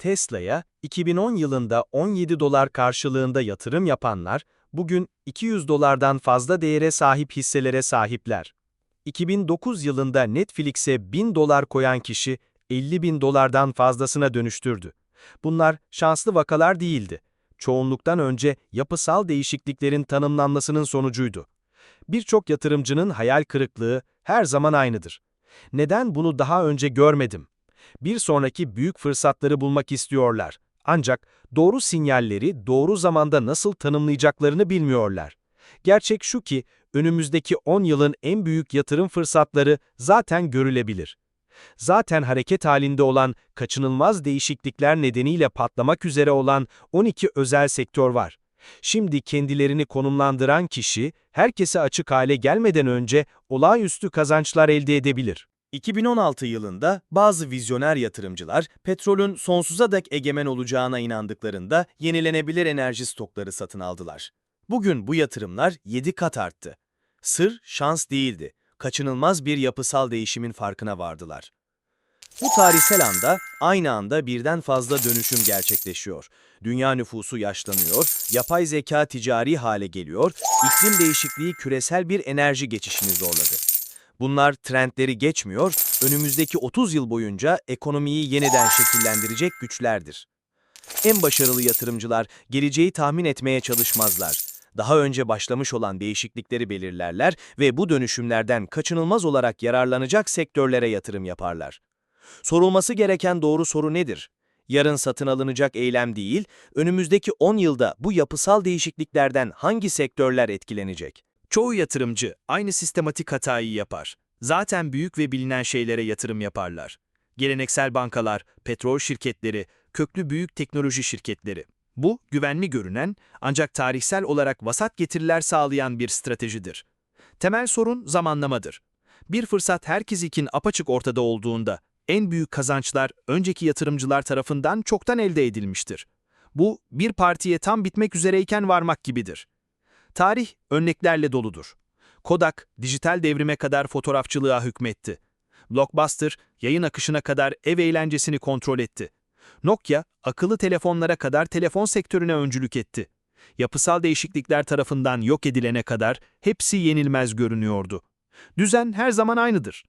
Tesla'ya 2010 yılında 17 dolar karşılığında yatırım yapanlar, bugün 200 dolardan fazla değere sahip hisselere sahipler. 2009 yılında Netflix'e 1000 dolar koyan kişi 50 bin dolardan fazlasına dönüştürdü. Bunlar şanslı vakalar değildi. Çoğunluktan önce yapısal değişikliklerin tanımlanmasının sonucuydu. Birçok yatırımcının hayal kırıklığı her zaman aynıdır. Neden bunu daha önce görmedim? Bir sonraki büyük fırsatları bulmak istiyorlar. Ancak doğru sinyalleri doğru zamanda nasıl tanımlayacaklarını bilmiyorlar. Gerçek şu ki, önümüzdeki 10 yılın en büyük yatırım fırsatları zaten görülebilir. Zaten hareket halinde olan, kaçınılmaz değişiklikler nedeniyle patlamak üzere olan 12 özel sektör var. Şimdi kendilerini konumlandıran kişi, herkese açık hale gelmeden önce olağanüstü kazançlar elde edebilir. 2016 yılında bazı vizyoner yatırımcılar petrolün sonsuza dek egemen olacağına inandıklarında yenilenebilir enerji stokları satın aldılar. Bugün bu yatırımlar 7 kat arttı. Sır şans değildi. Kaçınılmaz bir yapısal değişimin farkına vardılar. Bu tarihsel anda aynı anda birden fazla dönüşüm gerçekleşiyor. Dünya nüfusu yaşlanıyor, yapay zeka ticari hale geliyor, iklim değişikliği küresel bir enerji geçişini zorladı. Bunlar trendleri geçmiyor, önümüzdeki 30 yıl boyunca ekonomiyi yeniden şekillendirecek güçlerdir. En başarılı yatırımcılar geleceği tahmin etmeye çalışmazlar. Daha önce başlamış olan değişiklikleri belirlerler ve bu dönüşümlerden kaçınılmaz olarak yararlanacak sektörlere yatırım yaparlar. Sorulması gereken doğru soru nedir? Yarın satın alınacak eylem değil, önümüzdeki 10 yılda bu yapısal değişikliklerden hangi sektörler etkilenecek? Çoğu yatırımcı aynı sistematik hatayı yapar. Zaten büyük ve bilinen şeylere yatırım yaparlar. Geleneksel bankalar, petrol şirketleri, köklü büyük teknoloji şirketleri. Bu, güvenli görünen ancak tarihsel olarak vasat getiriler sağlayan bir stratejidir. Temel sorun zamanlamadır. Bir fırsat herkes için apaçık ortada olduğunda, en büyük kazançlar önceki yatırımcılar tarafından çoktan elde edilmiştir. Bu, bir partiye tam bitmek üzereyken varmak gibidir. Tarih örneklerle doludur. Kodak, dijital devrime kadar fotoğrafçılığa hükmetti. Blockbuster, yayın akışına kadar ev eğlencesini kontrol etti. Nokia, akıllı telefonlara kadar telefon sektörüne öncülük etti. Yapısal değişiklikler tarafından yok edilene kadar hepsi yenilmez görünüyordu. Düzen her zaman aynıdır.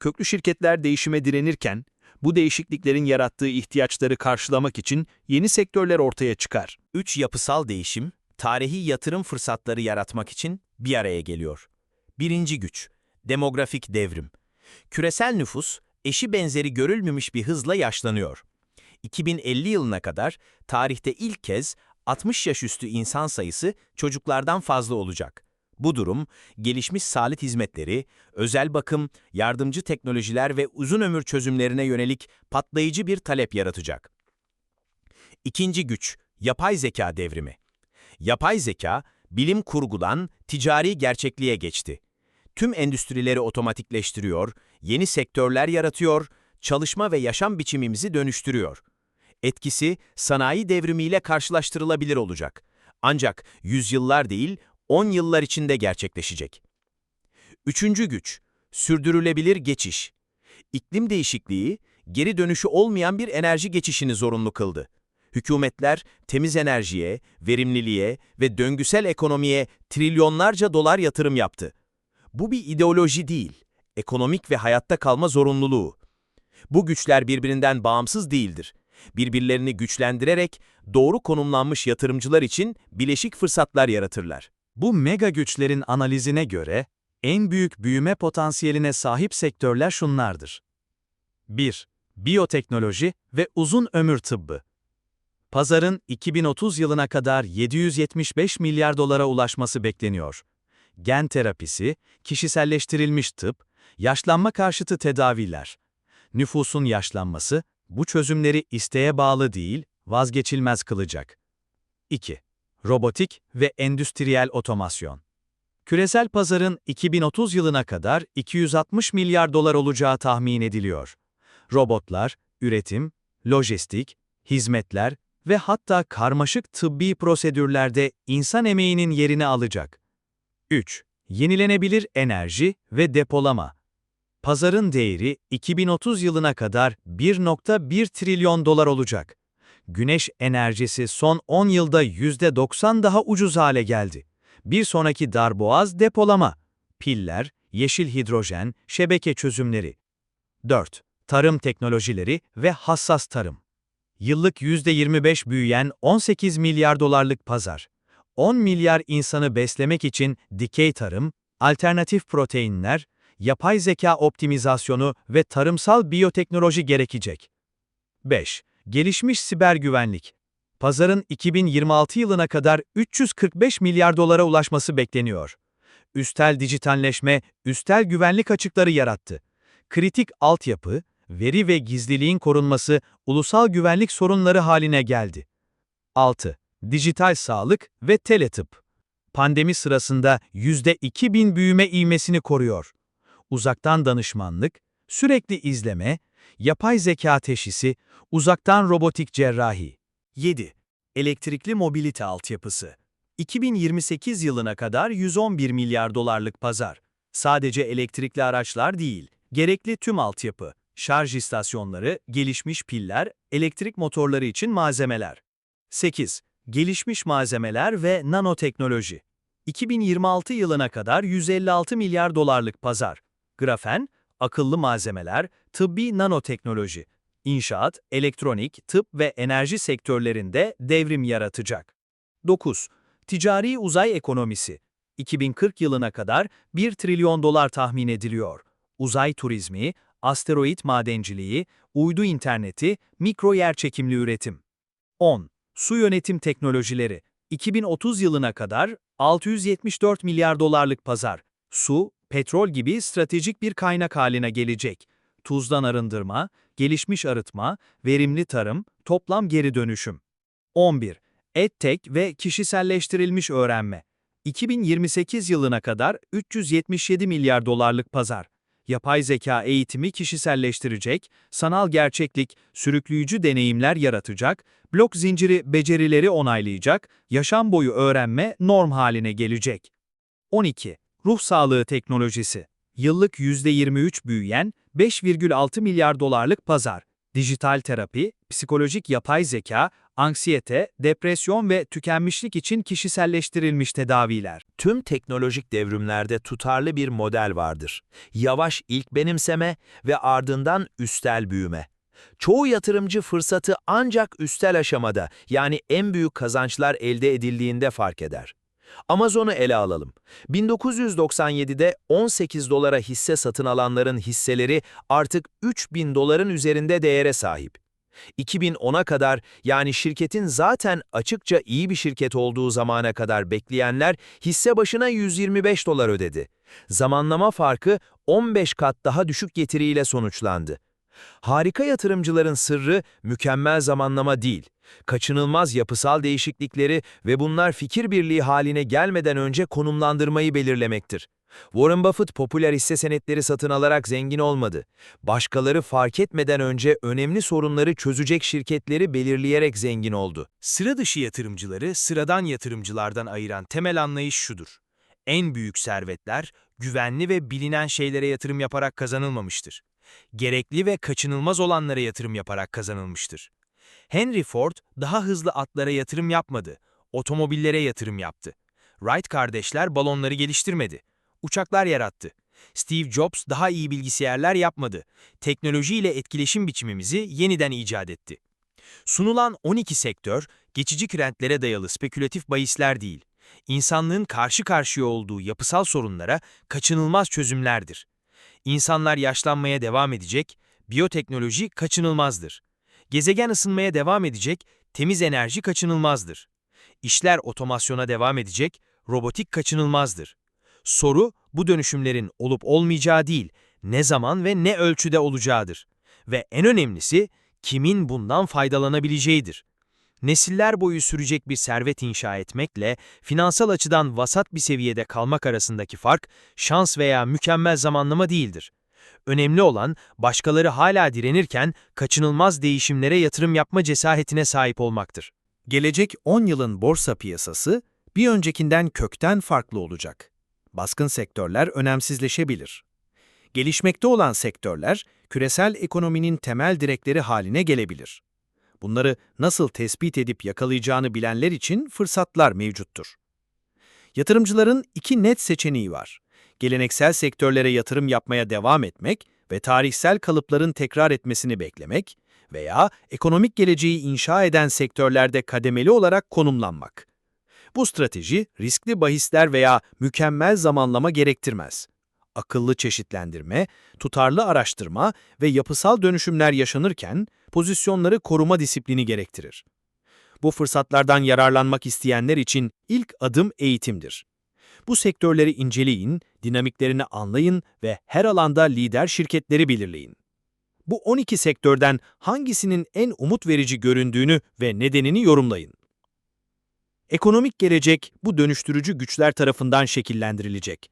Köklü şirketler değişime direnirken, bu değişikliklerin yarattığı ihtiyaçları karşılamak için yeni sektörler ortaya çıkar. Üç yapısal değişim, tarihi yatırım fırsatları yaratmak için bir araya geliyor. Birinci güç, demografik devrim. Küresel nüfus, eşi benzeri görülmemiş bir hızla yaşlanıyor. 2050 yılına kadar tarihte ilk kez 60 yaş üstü insan sayısı çocuklardan fazla olacak. Bu durum, gelişmiş sağlık hizmetleri, özel bakım, yardımcı teknolojiler ve uzun ömür çözümlerine yönelik patlayıcı bir talep yaratacak. İkinci güç, yapay zeka devrimi. Yapay zeka, bilim kurgudan ticari gerçekliğe geçti. Tüm endüstrileri otomatikleştiriyor, yeni sektörler yaratıyor, çalışma ve yaşam biçimimizi dönüştürüyor. Etkisi sanayi devrimiyle karşılaştırılabilir olacak. Ancak yüzyıllar değil, 10 yıllar içinde gerçekleşecek. Üçüncü güç, sürdürülebilir geçiş. İklim değişikliği, geri dönüşü olmayan bir enerji geçişini zorunlu kıldı. Hükümetler temiz enerjiye, verimliliğe ve döngüsel ekonomiye trilyonlarca dolar yatırım yaptı. Bu bir ideoloji değil, ekonomik ve hayatta kalma zorunluluğu. Bu güçler birbirinden bağımsız değildir. Birbirlerini güçlendirerek doğru konumlanmış yatırımcılar için bileşik fırsatlar yaratırlar. Bu mega güçlerin analizine göre en büyük büyüme potansiyeline sahip sektörler şunlardır. 1. Biyoteknoloji ve uzun ömür tıbbı. Pazarın 2030 yılına kadar 775 milyar dolara ulaşması bekleniyor. Gen terapisi, kişiselleştirilmiş tıp, yaşlanma karşıtı tedaviler. Nüfusun yaşlanması, bu çözümleri isteğe bağlı değil, vazgeçilmez kılacak. 2. Robotik ve endüstriyel otomasyon. Küresel pazarın 2030 yılına kadar 260 milyar dolar olacağı tahmin ediliyor. Robotlar, üretim, lojistik, hizmetler ve hatta karmaşık tıbbi prosedürlerde insan emeğinin yerini alacak. 3. Yenilenebilir enerji ve depolama. Pazarın değeri 2030 yılına kadar 1.1 trilyon dolar olacak. güneş enerjisi son 10 yılda %90 daha ucuz hale geldi. Bir sonraki darboğaz depolama, piller, yeşil hidrojen, şebeke çözümleri. 4. Tarım teknolojileri ve hassas tarım. Yıllık %25 büyüyen 18 milyar dolarlık pazar. 10 milyar insanı beslemek için dikey tarım, alternatif proteinler, yapay zeka optimizasyonu ve tarımsal biyoteknoloji gerekecek. 5. Gelişmiş siber güvenlik. Pazarın 2026 yılına kadar 345 milyar dolara ulaşması bekleniyor. Üstel dijitalleşme, üstel güvenlik açıkları yarattı. Kritik altyapı, veri ve gizliliğin korunması ulusal güvenlik sorunları haline geldi. 6. Dijital sağlık ve teletıp. Pandemi sırasında %2000 büyüme ivmesini koruyor. Uzaktan danışmanlık, sürekli izleme, yapay zeka teşhisi, uzaktan robotik cerrahi. 7. Elektrikli mobilite altyapısı. 2028 yılına kadar 111 milyar dolarlık pazar. Sadece elektrikli araçlar değil, gerekli tüm altyapı, şarj istasyonları, gelişmiş piller, elektrik motorları için malzemeler. 8. Gelişmiş malzemeler ve nanoteknoloji. 2026 yılına kadar 156 milyar dolarlık pazar. Grafen, akıllı malzemeler, tıbbi nanoteknoloji, inşaat, elektronik, tıp ve enerji sektörlerinde devrim yaratacak. 9. Ticari uzay ekonomisi. 2040 yılına kadar 1 trilyon dolar tahmin ediliyor. Uzay turizmi, asteroid madenciliği, uydu interneti, mikro yerçekimli üretim. 10. Su yönetim teknolojileri. 2030 yılına kadar 674 milyar dolarlık pazar. Su, petrol gibi stratejik bir kaynak haline gelecek. Tuzdan arındırma, gelişmiş arıtma, verimli tarım, toplam geri dönüşüm. 11. EdTech ve kişiselleştirilmiş öğrenme. 2028 yılına kadar 377 milyar dolarlık pazar. Yapay zeka eğitimi kişiselleştirecek, sanal gerçeklik, sürükleyici deneyimler yaratacak, blok zinciri becerileri onaylayacak, yaşam boyu öğrenme norm haline gelecek. 12. Ruh sağlığı teknolojisi. Yıllık %23 büyüyen 5,6 milyar dolarlık pazar. Dijital terapi, psikolojik yapay zeka, anksiyete, depresyon ve tükenmişlik için kişiselleştirilmiş tedaviler. Tüm teknolojik devrimlerde tutarlı bir model vardır. Yavaş ilk benimseme ve ardından üstel büyüme. Çoğu yatırımcı fırsatı ancak üstel aşamada yani en büyük kazançlar elde edildiğinde fark eder. Amazon'u ele alalım. 1997'de 18 dolara hisse satın alanların hisseleri artık 3000 doların üzerinde değere sahip. 2010'a kadar yani şirketin zaten açıkça iyi bir şirket olduğu zamana kadar bekleyenler hisse başına 125 dolar ödedi. Zamanlama farkı 15 kat daha düşük getiriyle sonuçlandı. Harika yatırımcıların sırrı mükemmel zamanlama değil, kaçınılmaz yapısal değişiklikleri ve bunlar fikir birliği haline gelmeden önce konumlandırmayı belirlemektir. Warren Buffett popüler hisse senetleri satın alarak zengin olmadı. Başkaları fark etmeden önce önemli sorunları çözecek şirketleri belirleyerek zengin oldu. Sıra dışı yatırımcıları sıradan yatırımcılardan ayıran temel anlayış şudur. En büyük servetler, güvenli ve bilinen şeylere yatırım yaparak kazanılmamıştır. Gerekli ve kaçınılmaz olanlara yatırım yaparak kazanılmıştır. Henry Ford daha hızlı atlara yatırım yapmadı, otomobillere yatırım yaptı. Wright kardeşler balonları geliştirmedi, uçaklar yarattı. Steve Jobs daha iyi bilgisayarlar yapmadı, teknolojiyle etkileşim biçimimizi yeniden icat etti. Sunulan 12 sektör, geçici trendlere dayalı spekülatif bahisler değil, insanlığın karşı karşıya olduğu yapısal sorunlara kaçınılmaz çözümlerdir. İnsanlar yaşlanmaya devam edecek, biyoteknoloji kaçınılmazdır. Gezegen ısınmaya devam edecek, temiz enerji kaçınılmazdır. İşler otomasyona devam edecek, robotik kaçınılmazdır. Soru, bu dönüşümlerin olup olmayacağı değil, ne zaman ve ne ölçüde olacağıdır. Ve en önemlisi, kimin bundan faydalanabileceğidir. Nesiller boyu sürecek bir servet inşa etmekle, finansal açıdan vasat bir seviyede kalmak arasındaki fark, şans veya mükemmel zamanlama değildir. Önemli olan, başkaları hala direnirken kaçınılmaz değişimlere yatırım yapma cesaretine sahip olmaktır. Gelecek 10 yılın borsa piyasası bir öncekinden kökten farklı olacak. Baskın sektörler önemsizleşebilir. Gelişmekte olan sektörler küresel ekonominin temel direkleri haline gelebilir. Bunları nasıl tespit edip yakalayacağını bilenler için fırsatlar mevcuttur. Yatırımcıların iki net seçeneği var. Geleneksel sektörlere yatırım yapmaya devam etmek ve tarihsel kalıpların tekrar etmesini beklemek veya ekonomik geleceği inşa eden sektörlerde kademeli olarak konumlanmak. Bu strateji riskli bahisler veya mükemmel zamanlama gerektirmez. Akıllı çeşitlendirme, tutarlı araştırma ve yapısal dönüşümler yaşanırken pozisyonları koruma disiplini gerektirir. Bu fırsatlardan yararlanmak isteyenler için ilk adım eğitimdir. Bu sektörleri inceleyin, dinamiklerini anlayın ve her alanda lider şirketleri belirleyin. Bu 12 sektörden hangisinin en umut verici göründüğünü ve nedenini yorumlayın. Ekonomik gelecek bu dönüştürücü güçler tarafından şekillendirilecek.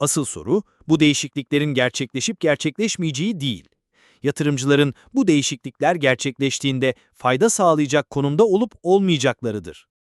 Asıl soru, bu değişikliklerin gerçekleşip gerçekleşmeyeceği değil. Yatırımcıların bu değişiklikler gerçekleştiğinde fayda sağlayacak konumda olup olmayacaklarıdır.